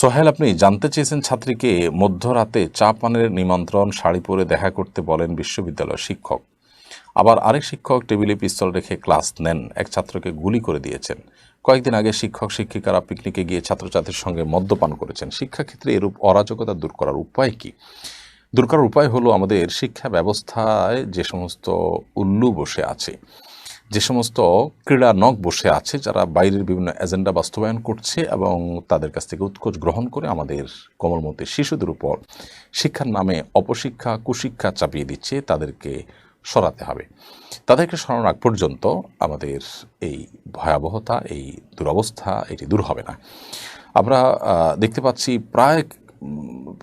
সোহেল, আপনি জানতে চেয়েছেন ছাত্রীকে মধ্যরাতে চা পানের নিমন্ত্রণ, শাড়ি পরে দেখা করতে বলেন বিশ্ববিদ্যালয়ের শিক্ষক। আবার আরেক শিক্ষক টেবিলে পিস্তল রেখে ক্লাস নেন, এক ছাত্রকে গুলি করে দিয়েছেন। কয়েকদিন আগে শিক্ষক, শিক্ষিকারা পিকনিকে গিয়ে ছাত্রছাত্রীর সঙ্গে মদ্যপান করেছেন। শিক্ষাক্ষেত্রে এরূপ অরাজকতা দূর করার উপায় কি? দূর করার উপায় হলো আমাদের শিক্ষা ব্যবস্থায় যে সমস্ত উল্লু বসে আছে। যে সমস্ত ক্রীড়া নক বসে আছে, যারা বাইরের বিভিন্ন এজেন্ডা বাস্তবায়ন করছে এবং তাদের কাছ থেকে উৎকোচ গ্রহণ করে আমাদের কোমলমতি শিশুদের উপর শিক্ষার নামে অপশিক্ষা, কুশিক্ষা চাপিয়ে দিচ্ছে, তাদেরকে সরাতে হবে। তাদেরকে সরানোর আগ পর্যন্ত আমাদের এই ভয়াবহতা, এই দুরবস্থা, এটি দূর হবে না। আমরা দেখতে পাচ্ছি প্রায়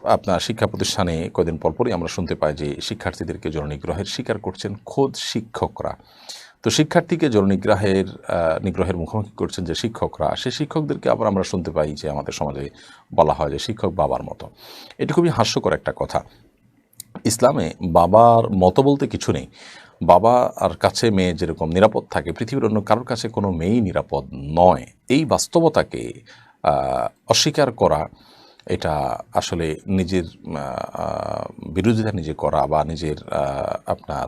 আপনার শিক্ষা প্রতিষ্ঠানে কয়েকদিন পরপরই আমরা শুনতে পাই যে শিক্ষার্থীদেরকে জননিগ্রহের শিকার করছেন খোদ শিক্ষকরা। তো শিক্ষার্থীকে জননিগ্রহের নিগ্রহের মুখোমুখি করছেন যে শিক্ষকরা, সে শিক্ষকদেরকে আবার আমরা শুনতে পাই যে আমাদের সমাজে বলা হয় যে শিক্ষক বাবার মতো। এটি খুবই হাস্যকর একটা কথা। ইসলামে বাবার মতো বলতে কিছু নেই। বাবা আর কাছে মেয়ে যেরকম নিরাপদ থাকে, পৃথিবীর অন্য কারোর কাছে কোনো মেয়েই নিরাপদ নয়। এই বাস্তবতাকে অস্বীকার করা এটা আসলে নিজের বিরোধিতা নিজে করা বা নিজের আপনার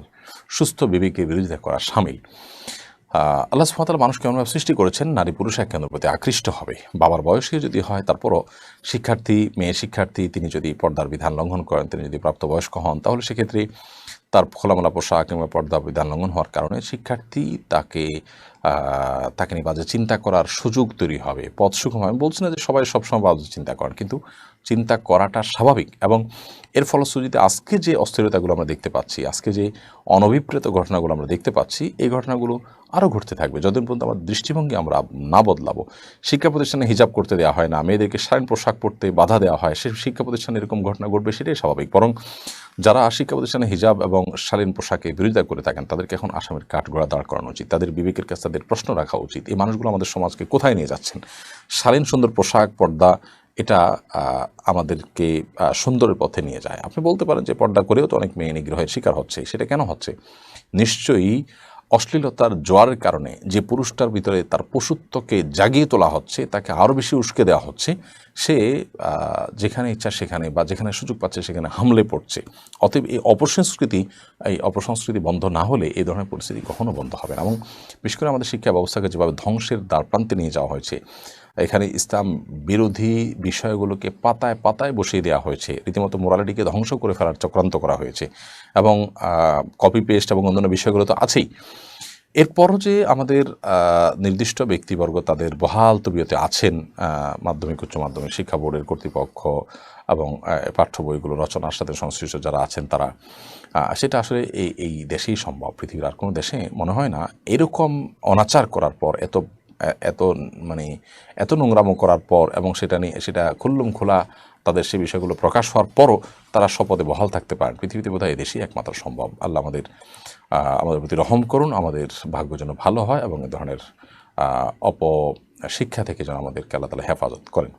সুস্থ বিবেকের বিরোধিতা করা সামিল। আল্লাহ সুহাতাল মানুষ কেমনভাবে সৃষ্টি করেছেন, নারী পুরুষ এক কেন্দ্র প্রতি আকৃষ্ট হবে। বাবার বয়সে যদি হয়, তারপরও শিক্ষার্থী, মেয়ে শিক্ষার্থী, তিনি যদি পর্দার বিধান লঙ্ঘন করেন, তিনি যদি প্রাপ্তবয়স্ক হন, তাহলে সেক্ষেত্রে তার খোলামেলা পোশাক কিংবা পর্দা বিধান লঙ্ঘন হওয়ার কারণে শিক্ষার্থী তাকে তাকে নিয়ে বাজে চিন্তা করার সুযোগ তৈরি হবে। পথ সুগম হবে। বলছি না যে সবাই সবসময় বাজে চিন্তা করেন, কিন্তু চিন্তা করাটা স্বাভাবিক এবং এর ফলশ্রুতিতে আজকে যে অস্থিরতাগুলো আমরা দেখতে পাচ্ছি, আজকে যে অনভিপ্রেত ঘটনাগুলো আমরা দেখতে পাচ্ছি, এই ঘটনাগুলো আরও ঘটতে থাকবে। যতদিন পর্যন্ত আমার দৃষ্টিভঙ্গি আমরা না বদলাবো, শিক্ষা প্রতিষ্ঠানে হিজাব করতে দেওয়া হয় না, মেয়েদেরকে শালীন পোশাক পরতে বাধা দেওয়া হয়, সে শিক্ষা প্রতিষ্ঠানে এরকম ঘটনা ঘটবে সেটাই স্বাভাবিক। বরং যারা শিক্ষা প্রতিষ্ঠানে হিজাব এবং শালীন পোশাকে বিরোধিতা করে থাকেন, তাদেরকে এখন আসামের কাঠগড়া দাঁড় করানো উচিত। তাদের বিবেকের কাছে তাদের প্রশ্ন রাখা উচিত, এই মানুষগুলো আমাদের সমাজকে কোথায় নিয়ে যাচ্ছেন? শালীন সুন্দর পোশাক, পর্দা, এটা আমাদেরকে সুন্দরের পথে নিয়ে যায়। আপনি বলতে পারেন যে পর্দা করেও তো অনেক মেয়ে নিগ্রহের শিকার হচ্ছে, সেটা কেন হচ্ছে? নিশ্চয়ই অশ্লীলতার জোয়ারের কারণে যে পুরুষটার ভিতরে তার পশুত্বকে জাগিয়ে তোলা হচ্ছে, তাকে আরও বেশি উস্কে দেওয়া হচ্ছে, সে যেখানে ইচ্ছা সেখানে বা যেখানে সুযোগ পাচ্ছে সেখানে হামলে পড়ছে। অতএব এই অপসংস্কৃতি এই অপসংস্কৃতি বন্ধ না হলে এই ধরনের পরিস্থিতি কখনো বন্ধ হবে না। এবং বিশেষ করে আমাদের শিক্ষা ব্যবস্থাকে যেভাবে ধ্বংসের দ্বারপ্রান্তে নিয়ে যাওয়া হয়েছে এখানে ইসলাম বিরোধী বিষয়গুলোকে পাতায় পাতায় বসিয়ে দেওয়া হয়েছে। রীতিমতো মোরালিটিকে ধ্বংস করে ফেলার চক্রান্ত করা হয়েছে এবং কপি পেস্ট এবং অন্যান্য বিষয়গুলো তো আছেই। এরপরও যে আমাদের নির্দিষ্ট ব্যক্তিবর্গ তাদের বহাল তবিয়তে আছেন মাধ্যমিক, উচ্চ মাধ্যমিক শিক্ষা বোর্ডের কর্তৃপক্ষ এবং পাঠ্য বইগুলো, রচনার সাথে সংশ্লিষ্ট যারা আছেন তারা সেটা আসলে এই এই দেশেই সম্ভব। পৃথিবীর আর কোনো দেশে মনে হয় না এরকম অনাচার করার পর এত এত মানে এত নোংরামো করার পর এবং সেটা নিয়ে, সেটা খুল্লুম খোলা তাদের সে বিষয়গুলো প্রকাশ হওয়ার পরও তারা শপথে বহাল থাকতে পারেন পৃথিবীতে বোধহয় এদেশেই একমাত্র সম্ভব। আল্লাহ আমাদের আমাদের প্রতি রহম করুন, আমাদের ভাগ্য যেন ভালো হয় এবং এ ধরনের অপশিক্ষা অপ শিক্ষা থেকে যেন আমাদেরকে আল্লাহ তালা হেফাজত করেন।